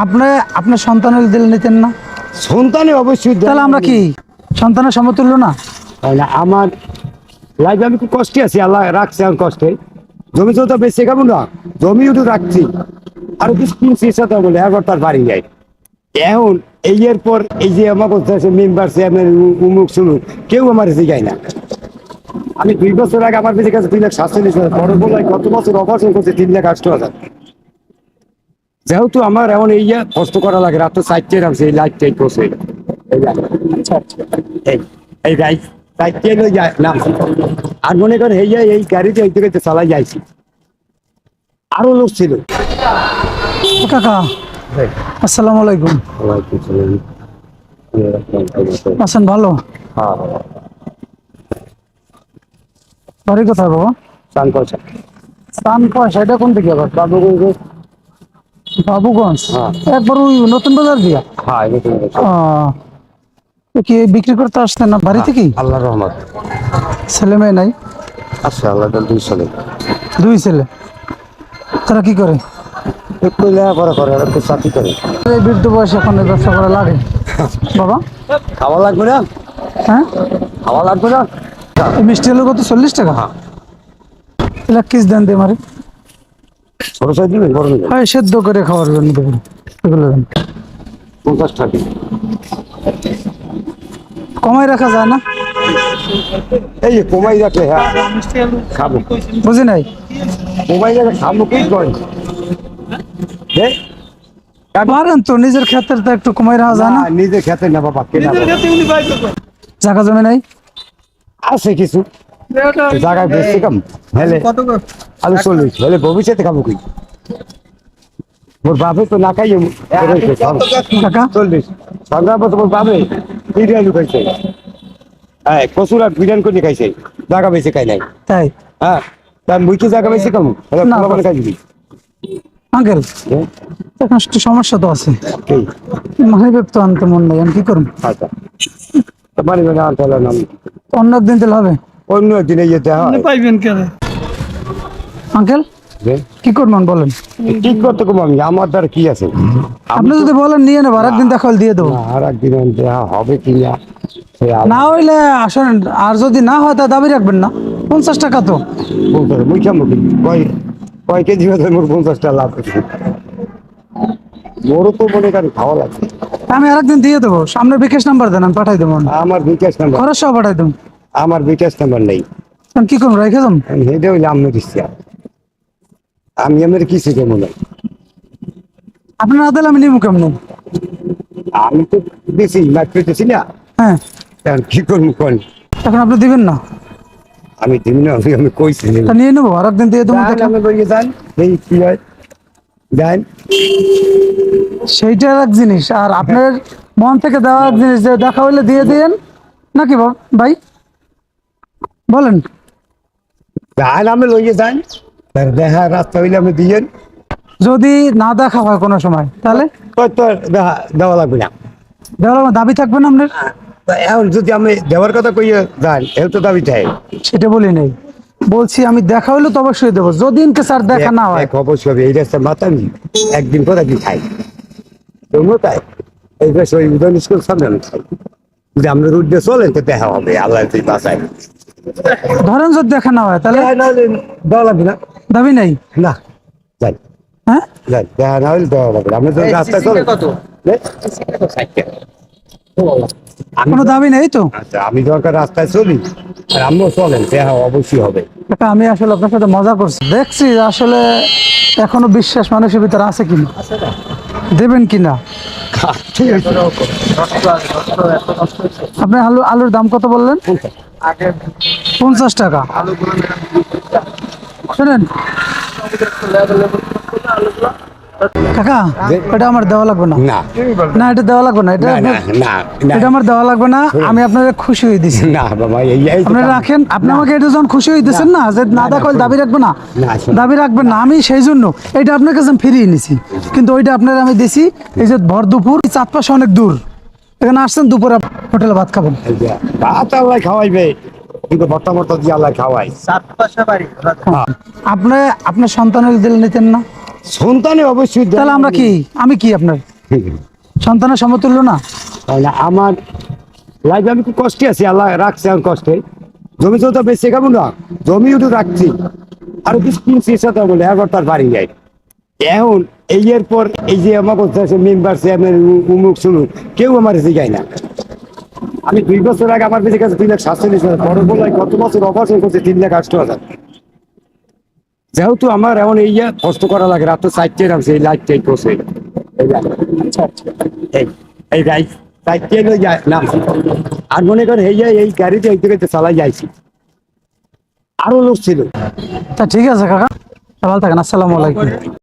আপনি আপনার সন্তানের দিল নিতেন না? সন্তানে অবশ্যই। তাহলে আমরা কি? সন্তানের সমতুল্য না? না, আমার লাইফে আমি খুব কষ্টে আছি আল্লাহ রাখছে আমার কষ্টে। জমি তো বেশি খাব না জমি একটু রাখছি। আর কিছু কিনছি বলে একবার তার বাড়ি যাই এখন এই এর পর এই যে আমার আছে মেম্বার চেয়ারম্যান উমুক শুনুক কেউ আমার এসে যায় না। আমি দুই বছর আগে আমার কাছে তিন লাখ সাতচল্লিশ হাজার বড় বলাই কত বছর অপারেশন করছে তিন লাখ আটশো হাজার। যেহেতু আমার এমন এই কষ্ট করা লাগে রাত চারটে নামছে এই লাইট টাইট করছে। এই যে, এই এই রাইট চারটে লই যায় নাম আর মনে করেন এই এই গাড়িতে এই দিকে চালাই যাইছি। আরও লোক ছিল। কাকা আসসালামু আলাইকুম। আছেন ভালো? বাড়ি কোথায় বাবা চান পয়সা স্থান পয়সা এটা কোন দিকে আবার? বাবুগঞ্জ। বাবুগঞ্জ? হ্যাঁ। একবার ওই নতুন বাজার দিয়া? হ্যাঁ কি বিক্রি করতে আসতেন না বাড়িতে কি? আল্লাহ রহমত। ছেলে মেয়ে নাই? আচ্ছা আল্লাহ দুই সালে দুই ছেলে। তারা কি করে? একটু লেখাপড়া করে একটু চাকরি করে। এই বৃদ্ধ বয়সে এখন ব্যবসা করা লাগে? বাবা? খাওয়া লাগবে না? হ্যাঁ? খাওয়া লাগবে না? মিষ্টি হলো কত? চল্লিশ টাকা? তাহলে কিস দেন দিয়ে মারে ছোট সাইজ দিবেন বড় নেবেন হয় সেদ্ধ করে খাওয়ার জন্য দেবেন এগুলো দেন পঞ্চাশ টাকা। কমাই রাখা যায় না? এই যে কমাই রাখলে হ্যাঁ। খাব। বুঝি নাই? কমাই রাখলে খাব কি? পারেন তো নিজের ক্ষেত্রে তো একটু কমাই রাখা যায় না? নিজের ক্ষেত্রে না বাবা কেনা। জায়গা জমি নাই? আছে কিছু। জায়গায় বেশি কম। হেলে। আলু চল্লিশ হেলে ভবিষ্যতে খাব কি মোর বাপে তো না খাইয়ে খাব। চল্লিশ। মতো মোর বাপে বিরিয়ানি খাইছে। হ্যাঁ কচুর আর বিরিয়ানি করে খাইছে। জায়গা বেশি খাই নাই। তাই? হ্যাঁ তার মুই কি জায়গা বেশি হেলে পোলাপান খাই দিবি আঙ্কেল হ্যাঁ? এখন একটু সমস্যা তো আছে। মানি তো আনতে মন নাই আমি কি করুন আচ্ছা। তো মানে তাহলে নাম অন্য একদিন দিলে হবে। অন্য দিনে যেতে হয়। পাইবেন কেন? আঙ্কেল? কি করবেন বলেন? কি করতে কম আমি আমার দ্বারা কি আছে? আপনি যদি বলেন নিয়ে নেব আর একদিন দেখা দিয়ে দেবো। আর একদিন হবে কি না না হইলে আসেন আর যদি না হয় তা দাবি রাখবেন না। পঞ্চাশ টাকা তো। মুই কেমন কয় কয় কেজি হতে মোর পঞ্চাশটা লাভ হচ্ছে মোরও তো মনে করেন খাওয়া লাগবে। আমি আরেকদিন দিয়ে দেবো। সামনে বিকাশ নাম্বার দেন আমি পাঠাই দেবো। আমার বিকাশ নাম্বার। খরচ সহ পাঠাই দেবো। আমার বিকাশ নাম্বার নেই। কি করব রেখে দেবো? হেঁটে হইলে আমি দিচ্ছি আমি আমার কিছু কেমন নাই আপনার না দিলে আমি নিবো কেমন? আমি তো বেশি মাছ পেতেছি না। হ্যাঁ। কি করব কোন? এখন আপনি দিবেন না? আমি দিন না আমি আমি কইছি। না। নিয়ে নেব আর একদিন দিয়ে দেবো দেখলাম। আমি বলি যান এই কি হয়। যান। সেইটা এক জিনিস আর আপনার মন থেকে দেওয়া এক জিনিস যে দেখা হইলে দিয়ে দিয়েন। নাকি ভাই? বলেন। যান আমি লইয়ে যান। তার দেখা রাস্তা হইলে আমি দিয়েন যদি না দেখা হয় কোনো সময় তাহলে? দেখা দেওয়া লাগবে না। দেওয়ার আমার দাবি থাকবে না আপনার? এখন যদি আমি দেওয়ার কথা কইয়ে যান এর তো দাবি চাই। সেটা বলি নাই। বলছি আমি দেখা হইলে তো অবশ্যই দেবো। যদি ইনকে স্যার দেখা না হয়। অবশ্যই এই রাস্তা মাথা নি একদিন পর একদিন খাই। তোমরা তাই। এই বেশ ওই উদয়ন স্কুল সামনে আমি খাই। যদি আমরা রুট দিয়ে চলেন তো দেখা হবে। আল্লাহ তুই বাসায় ধরেন যদি দেখা না হয় তাহলে? দেওয়া লাগবে না। দাবি নাই? না যাই। হ্যাঁ? যাই দেখা না হলে দেওয়া লাগবে তো রাস্তায় চলেন। নে? আমি কোনো দাবি নেই তো? আচ্ছা আমি দরকার রাস্তায় চলি। আর আমিও চলেন দেখা অবশ্যই হবে। আমি আসলে আপনার সাথে মজা করছি। দেখছি আসলে এখনও বিশ্বাস মানুষের ভিতরে আছে কিনা। দেবেন কিনা? ঠিক আছে আপনি আলু আলুর দাম কত বললেন? পঞ্চাশ টাকা। শোনেন। কাকা এটা আমার দেওয়া লাগবে না। না। এটা দেওয়া লাগবে না। এটা আপনার- এটা আমার দেওয়া লাগবে না। আমি আপনার খুশি হয়ে দিছি। না বাবা এই এই আপনি রাখেন। আপনি আমাকে এটা যখন খুশি হইতেছেন না যে না দেখা দাবি রাখবে না দাবি রাখবেন না। আমি সেই জন্য এটা আপনার কাছে ফিরিয়ে নিছি। কিন্তু ওইটা আপনার আমি দিছি এই যে ভর দুপুর চাঁদ পাশে অনেক দূর। এখানে আসছেন দুপুরে হোটেলে ভাত খাবেন ভাত আল্লাহ খাওয়াইবে। কিন্তু ভর্তা দিয়ে আল্লাহ খাওয়াই আপনি আপনার সন্তানের দিল নিতেন না? সন্তানে অবশ্যই তাহলে আমরা কি? আমি কি আপনার? সন্তানের সমতুল্য না? তাহলে আমার লাইফে আমি খুব কষ্টে আছি আল্লাহ রাখছে আমার কষ্টে। জমি তো বেশি খাব না জমি উঠে রাখছি। আর কিছু কিনছি সাথে বলে এখন তার বাড়ি যায় এখন এই এর পর এই যে আমার কথা আছে মেম্বার চেয়ারম্যান উমুক সুমুক কেউ আমার শিখায় না। আমি দুই বছর আগে আমার বেশি কাছে দুই লাখ সাতচল্লিশ হাজার বড় বলাই গত বছর অপারেশন করছে? তিন লাখ আটশো হাজার। যেহেতু আমার এমন এই কষ্ট করা লাগে রাত চারটে নামছে, এই লাইট টাইট করছে এই। এই রাইট নামছে। আর মনে করেন, এই যে এই গাড়িতে, এই থেকে চালাই যাইছি। আরও লোক ছিল। তা ঠিক আছে, কাকা। ভালো থাকেন, আসসালামু আলাইকুম।